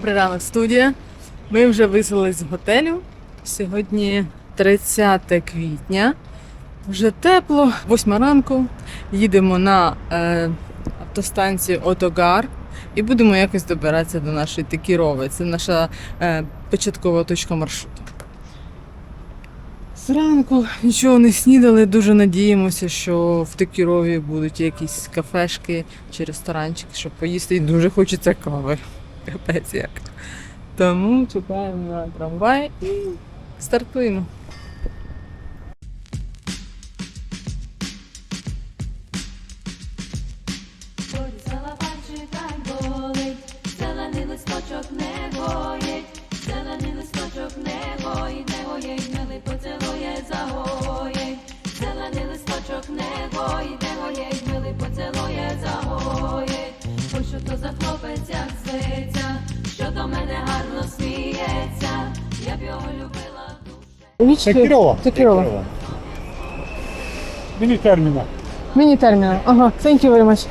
Добрий ранок, студія. Ми вже виселились з готелю. Сьогодні 30 квітня. Вже тепло, 8 ранку. Їдемо на е, автостанцію Отогар і будемо якось добиратися до нашої Текірови. Це наша е, початкова точка маршруту. Зранку нічого не снідали, дуже надіємося, що в Текірові будуть якісь кафешки чи ресторанчики, щоб поїсти. І дуже хочеться кави. Капець як. Тому чекаємо на трамвай і стартуємо. Що то за хлопець, як мене гарно сміється, я б його любила дуже. Текірова. Кирова. Міні терміна. Міні терміна. Ага, thank you very much.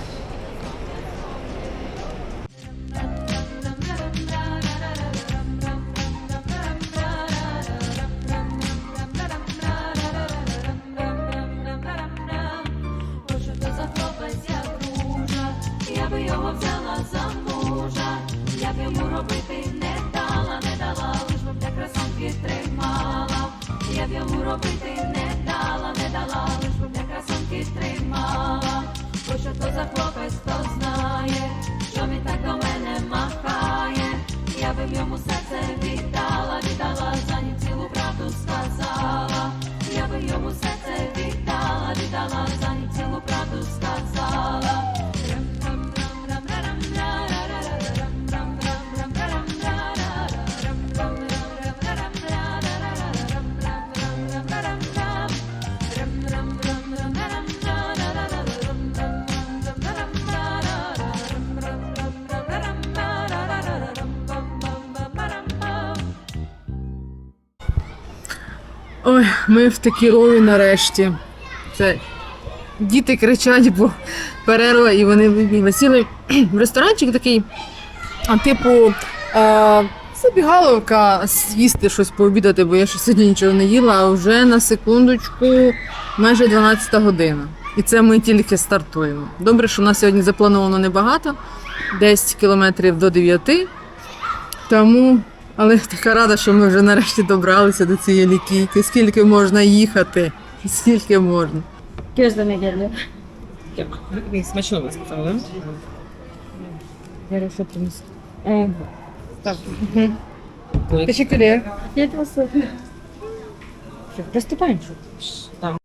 Ой, ми в Текірові нарешті. Це діти кричать, бо перерва, і вони вибігли. Сіли в ресторанчик такий, а типу. Е, Забігаловка з'їсти щось пообідати, бо я ще сьогодні нічого не їла, а вже на секундочку майже 12 година. І це ми тільки стартуємо. Добре, що у нас сьогодні заплановано небагато, 10 кілометрів до 9. Тому, але така рада, що ми вже нарешті добралися до цієї лікійки. Скільки можна їхати? Скільки можна? Смачно ви сказали. Я що принесу. Так. Ну, Teşekkürler. Приступаємо. Там.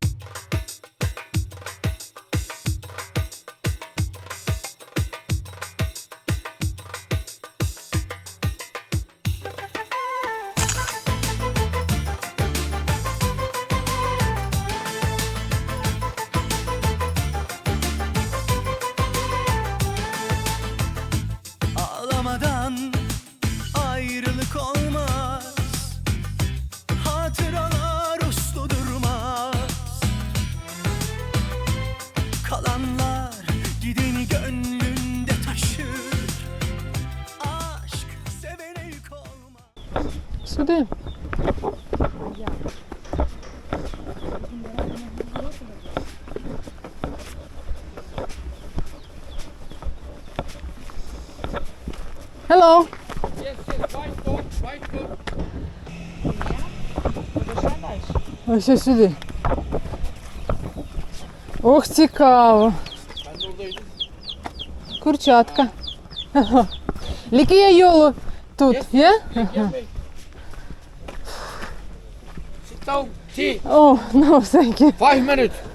Hello. Ось ось сюди. Ох, цікаво. Курчатка. Ага. Лікія йолу тут є? Down. О, ну, thank you. Five minutes.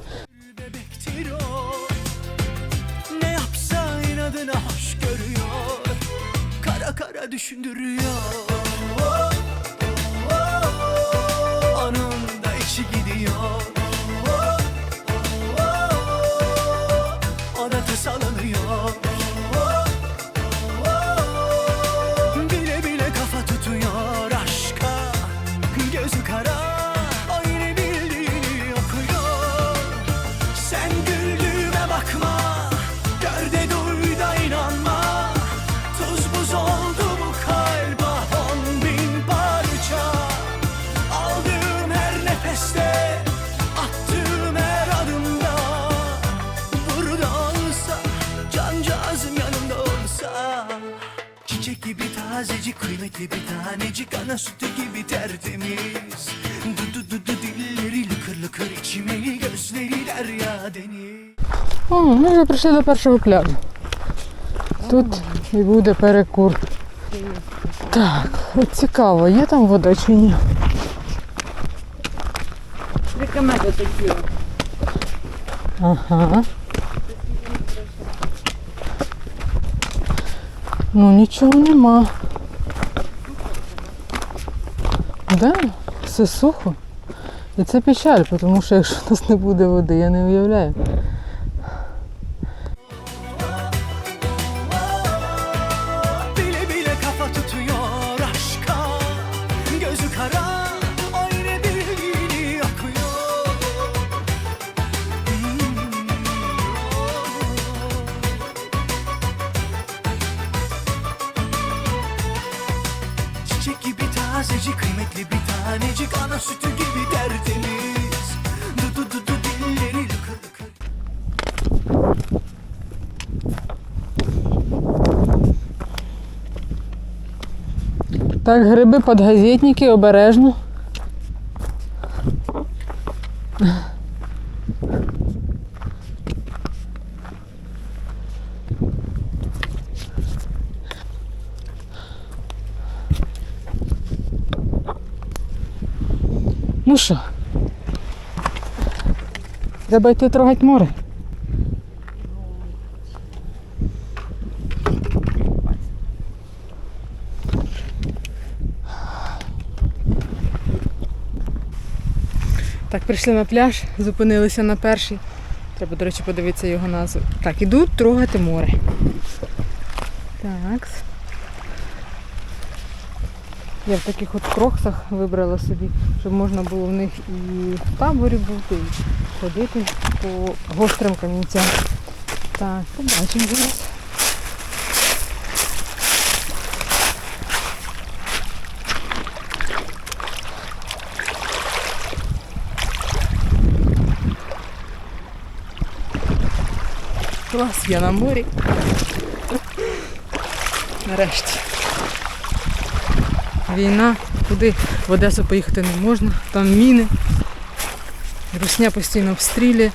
Вже прийшли до першого пляжу. Тут і буде перекур. Так, от цікаво, є там вода чи ні? Рекомендую такі. Ага. Ну нічого нема. Да, все сухо. І це печаль, тому що якщо у нас не буде води, я не уявляю. Так, гриби подгазетники, обережно. Ну що? Треба йти трогати море. Прийшли на пляж, зупинилися на перший. Треба, до речі, подивитися його назву. Так, іду трогати море. Так. Я в таких от кроксах вибрала собі, щоб можна було в них і в таборі бути, і ходити по гострим камінцям. Так, побачимо зараз. Клас, я на морі. Нарешті. Війна, куди в Одесу поїхати не можна, там міни. Русня постійно обстрілює.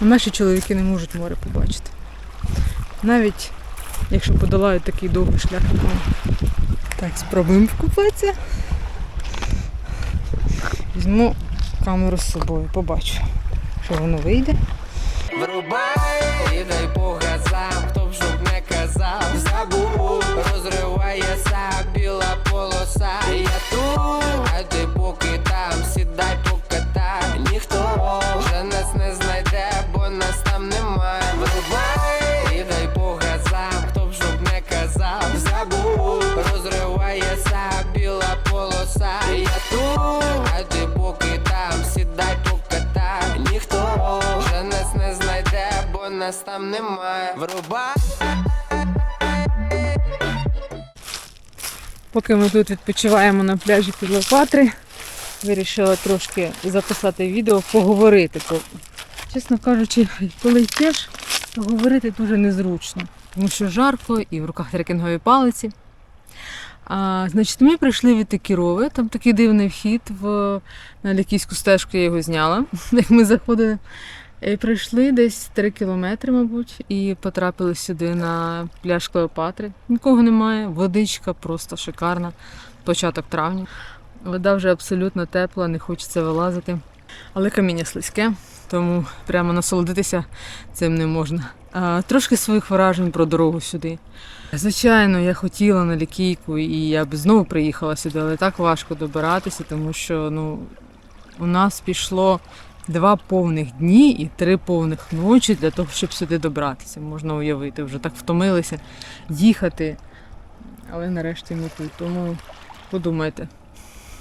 Наші чоловіки не можуть море побачити. Навіть якщо подолають такий довгий шлях. Так, спробуємо вкупатися. Візьму камеру з собою, побачу, що воно вийде. Врубай і дай по газам, хто б щоб не казав, забув, розривається біла полоса. Я тут, а ти поки там, сідай покатай, там немає. Врубай. Поки ми тут відпочиваємо на пляжі Клеопатри, вирішила трошки записати відео, поговорити. Бо, чесно кажучи, коли йдеш, то говорити дуже незручно, тому що жарко і в руках трекінгові палиці. А, значить, ми прийшли від Текірови, там такий дивний вхід в на Лікійську стежку, я його зняла, як ми заходили. І прийшли десь 3 кілометри, мабуть, і потрапили сюди на пляж Клеопатри. Нікого немає, водичка просто шикарна. Початок травня. Вода вже абсолютно тепла, не хочеться вилазити. Але каміння слизьке, тому прямо насолодитися цим не можна. А, трошки своїх вражень про дорогу сюди. Звичайно, я хотіла на лікійку, і я б знову приїхала сюди, але так важко добиратися, тому що ну, у нас пішло два повних дні і три повних ночі для того, щоб сюди добратися. Можна уявити, вже так втомилися їхати. Але нарешті ми тут. Тому подумайте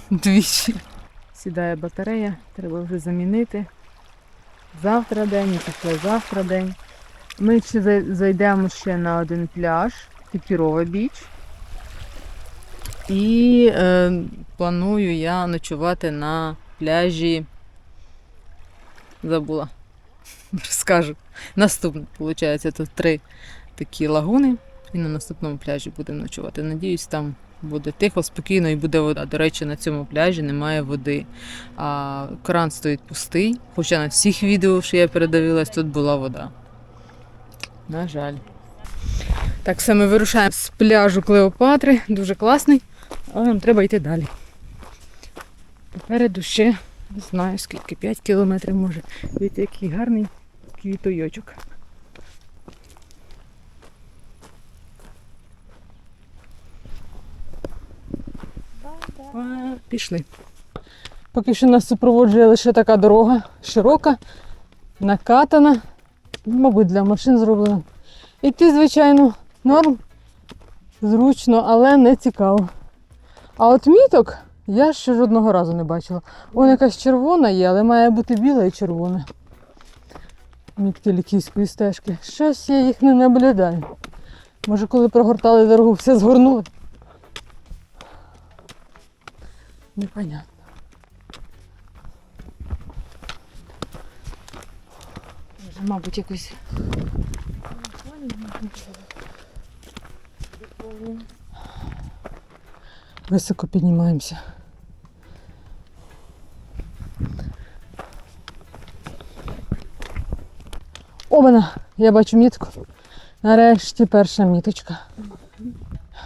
двічі. Сідає батарея, треба вже замінити. Завтра день післязавтра день. Ми ще зайдемо ще на один пляж, Тепірова біч. І е, планую я ночувати на пляжі. Забула. Розкажу. Наступне, виходить, тут три такі лагуни І на наступному пляжі будемо ночувати. Надіюсь, там буде тихо, спокійно і буде вода. До речі, на цьому пляжі немає води. А кран стоїть пустий, хоча на всіх відео, що я передивилась, тут була вода. На жаль. Так, все, ми вирушаємо з пляжу Клеопатри. Дуже класний, але нам треба йти далі. Попереду ще не знаю скільки, 5 кілометрів може. Дивіться, який гарний квітойочок. Пішли. Поки що нас супроводжує лише така дорога широка, накатана, мабуть, для машин зроблена. Іти, звичайно, норм, зручно, але не цікаво. А от міток я ще жодного разу не бачила. Вон якась червона є, але має бути біла і червона. Мітки лікійської стежки. Щось я їх не наблюдаю. Може, коли прогортали дорогу, все згорнули? Непонятно. Може, Мабуть, якось. Високо піднімаємося. Обана, я бачу мітку. Нарешті перша міточка.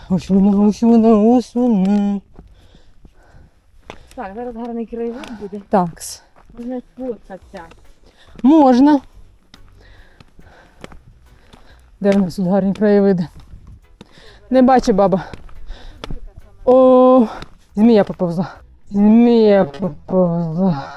Ось вона, ось вона, ось вона. Так, зараз гарний краєвид буде. Такс. Можна сфоткатися. Можна. Де в нас тут гарні краєвиди? Не бачу, баба. О, змія поповзла. Змія поповзла.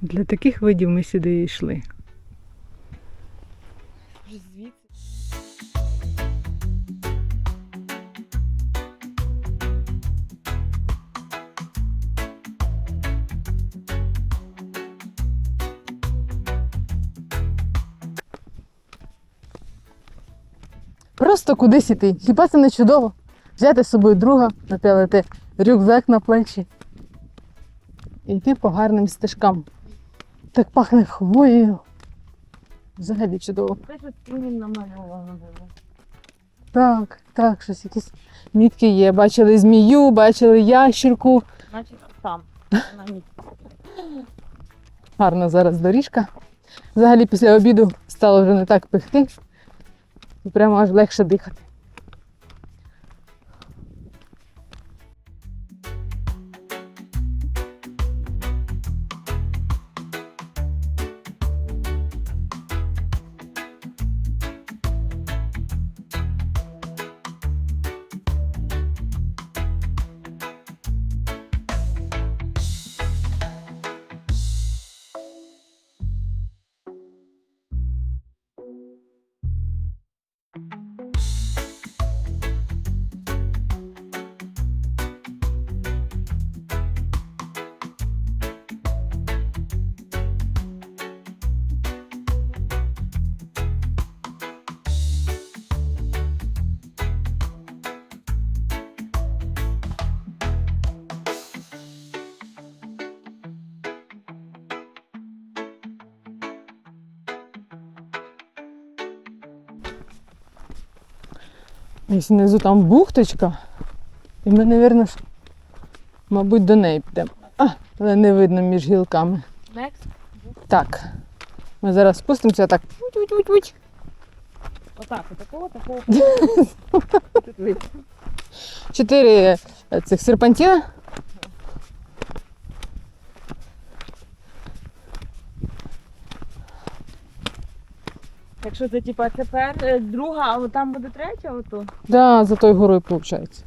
Для таких видів ми сюди йшли. Просто кудись іти. Хіба це не чудово? Взяти з собою друга, напялити рюкзак на плечі і йти по гарним стежкам. Так пахне хвоєю. Взагалі чудово. Так, так, щось якісь мітки є. Бачили змію, бачили ящірку. Значить, там. На. Гарна зараз доріжка. Взагалі після обіду стало вже не так пихти. Прямо аж легше дихати. Ось внизу там бухточка. І ми, мабуть, мабуть, до неї підемо. А, але не видно між гілками. Next. Так. Ми зараз спустимося так. Вуть-вуть-вуть-вуть. Отак, такого, такого. Чотири е, цих серпантіна. Так що це типа тепер е, друга, а там буде третя ото. Да, за той горою виходить.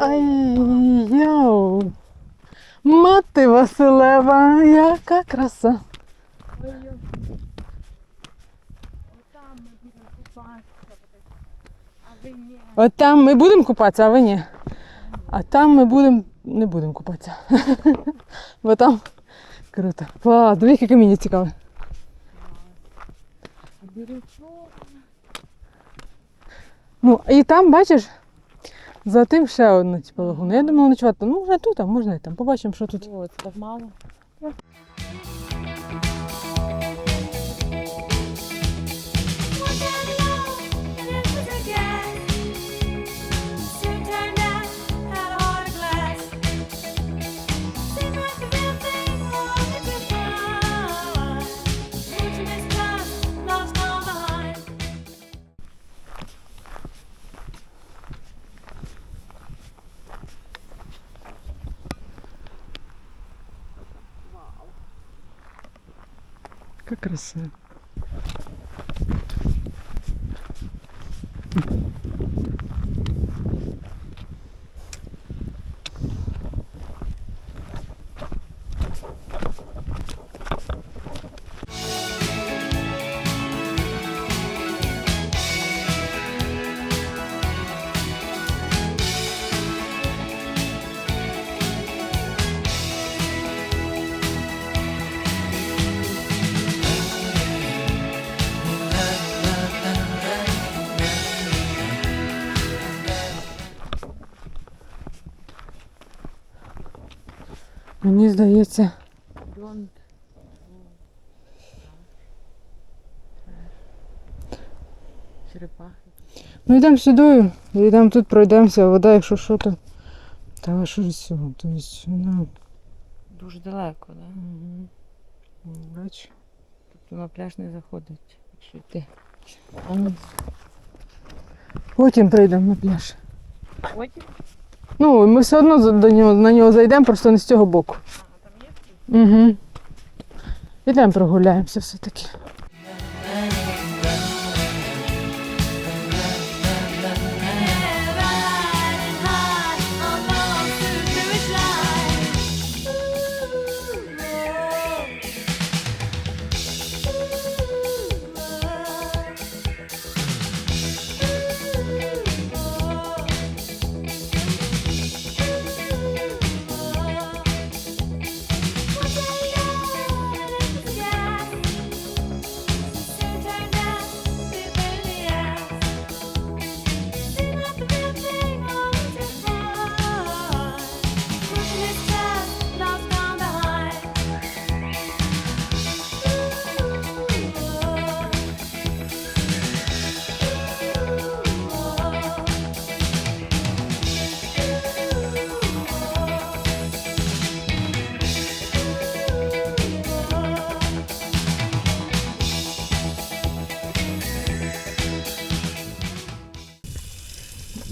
Ай, йоу. Мати Василева, яка краса. От там ми будемо купатися, а ви ні. А там ми будемо. не будемо купатися. Бо там круто. Клас, диви, яке каміння цікаве. Ну, і там, бачиш, за тим ще одна типу, лагуна. Я думала ночувати. Ну, вже тут, а можна і там. Побачимо, що тут. О, це так мало. Яка Мені здається. Черепахи. Ну йдемо сюди, йдемо тут, пройдемося, а вода, якщо що, то. Та що ж з цього? Тобто, ну, Дуже далеко, да? бач. Тобто на пляж не заходить, якщо йти. Потім прийдемо на пляж. Потім? Ну, ми все одно до нього, на нього зайдемо, просто не з цього боку. Угу. Ідемо прогуляємося все-таки.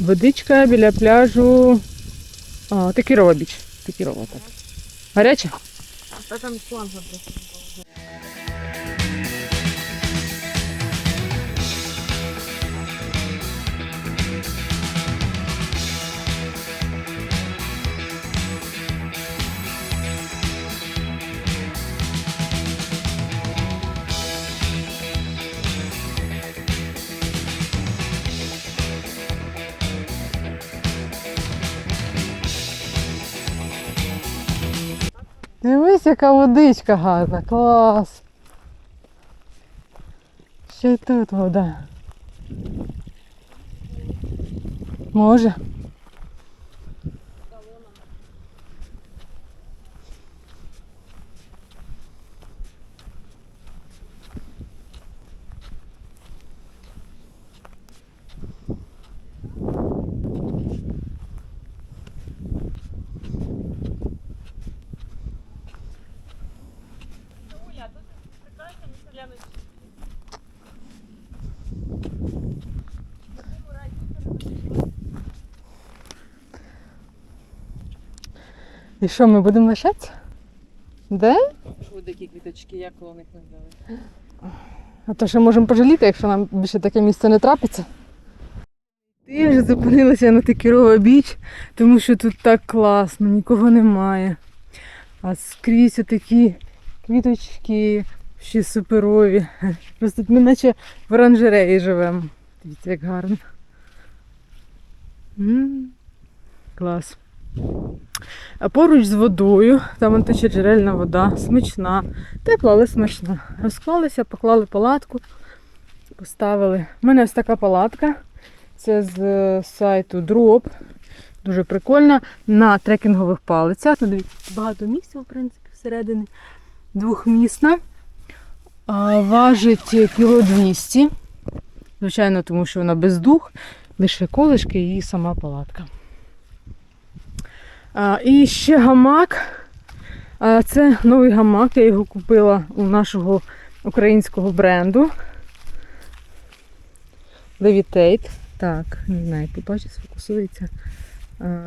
Водичка біля пляжу. А, Текірова біч. Текірова, так. Гаряча? А там сонце просто. Дивись, яка водичка гарна, клас. Ще тут вода. Може. І що, ми будемо лишатися? Де? Дикі квіточки, як коло них називають? А то ще можемо пожаліти, якщо нам більше таке місце не трапиться. Я вже зупинилася на Текірова біч, тому що тут так класно, нікого немає. А скрізь такі квіточки, ще суперові. Просто ми наче в оранжереї живемо. Дивіться, як гарно. м Клас. Поруч з водою, там тече джерельна вода, смачна, тепла, але смачна. Розклалися, поклали палатку, поставили. У мене ось така палатка. Це з е, сайту Drop. Дуже прикольна. На трекінгових палицях. Дивіться, багато місця, в принципі, всередині. Двохмісна. Важить кіло 200. Звичайно, тому що вона без дух, лише колишки і сама палатка. І ще гамак. Це новий гамак. Я його купила у нашого українського бренду. Levitate. Так, не знаю, побачить, сфокусується.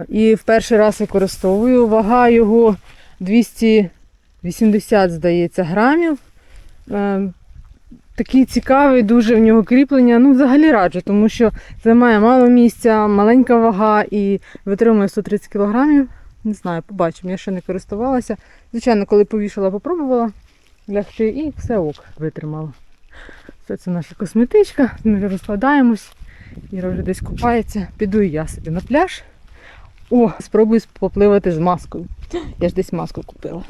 І в перший раз використовую. Вага його 280, здається, грамів. Такий цікавий, дуже в нього кріплення. Ну, взагалі раджу, тому що займає мало місця, маленька вага і витримує 130 кілограмів. Не знаю, побачимо. Я ще не користувалася. Звичайно, коли повішала, попробувала лягти і все ок витримала. Це, це наша косметичка. Ми розкладаємось. Іра вже десь купається. Піду і я собі на пляж. О, спробую попливати з маскою. Я ж десь маску купила.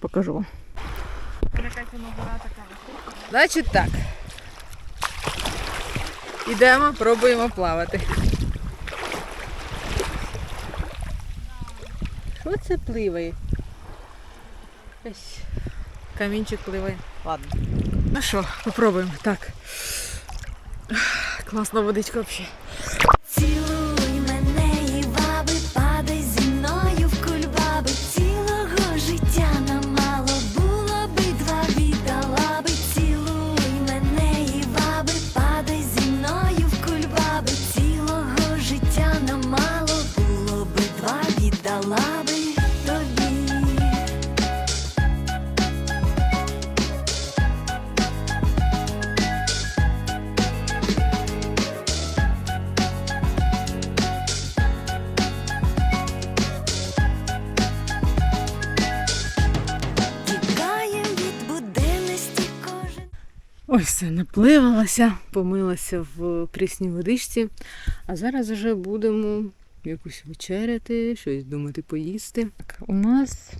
Покажу вам. Значить так. Ідемо, пробуємо плавати. Що це пливає? Ось камінчик пливає. Ладно. Ну що, попробуємо. Так. Класна водичка взагалі. Ось все, напливалася, помилася в прісній водичці. А зараз вже будемо якусь вечеряти, щось думати, поїсти. Так, у нас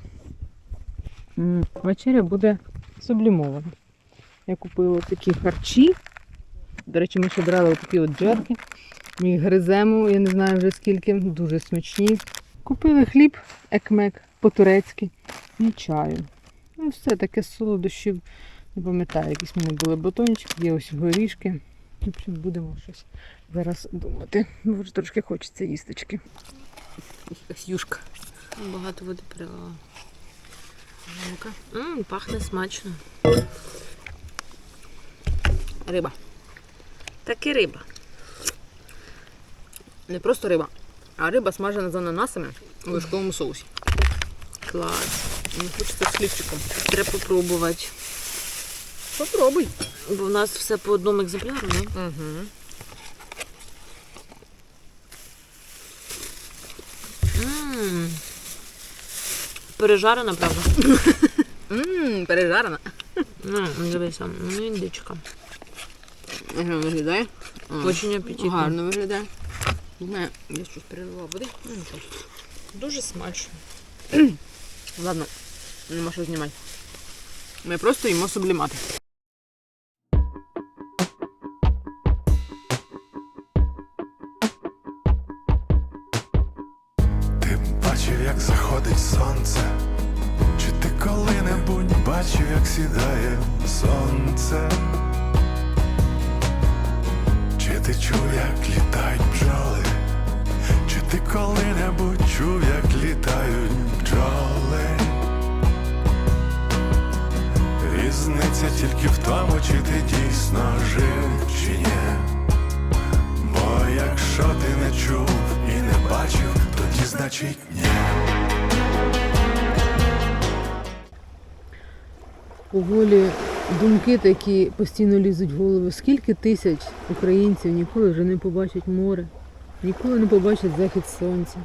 вечеря буде сублімована. Я купила такі харчі. До речі, ми ще брали такі от джерки. Ми їх гриземо, я не знаю вже скільки, дуже смачні. Купили хліб, екмек по-турецьки і чаю. Ну, все таке солодощів. Не пам'ятаю, якісь в мене були батончики, є ось горішки. В общем, будемо щось зараз думати. Бо вже трошки хочеться їсточки. Якась юшка. Багато води перелила. Ну-ка. Пахне смачно. Риба. Так і риба. Не просто риба, а риба смажена з ананасами у вишковому соусі. Клас. Мені хочеться з хлібчиком. Треба попробувати. Попробуй. Бо в нас все по одному екземпляру, не? Угу. М. Пережарена, правда? Ммм, пережарена. Ну, дивися, ну індичка. Як виглядає? Очень апетитно. Гарно виглядає. Не знаю, я щось перелила води. Ну нічого. Дуже смачно. Ладно, нема що знімати. Ми просто їмо сублімати. Бачив, як сідає сонце? Чи ти чув, як літають бджоли? Чи ти коли-небудь чув, як літають бджоли? Різниця тільки в тому, чи ти дійсно жив, чи ні. Бо якщо ти не чув і не бачив, тоді значить ні. Поволі думки такі постійно лізуть в голову. Скільки тисяч українців ніколи вже не побачать море, ніколи не побачать захід сонця.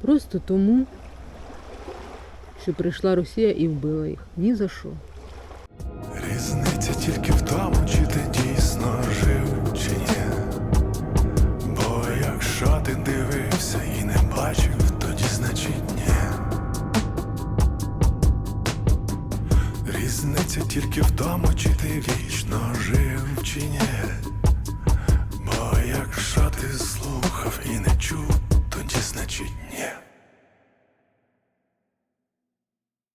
Просто тому, що прийшла Росія і вбила їх. Ні за що. Різниця тільки в тому, чи ти дійсно жив, чи ні. Бо якщо ти дивився і не бачив, Різниця тільки в тому, чи ти вічно жив, чи ні. Бо якщо ти слухав і не чув, тоді значить ні.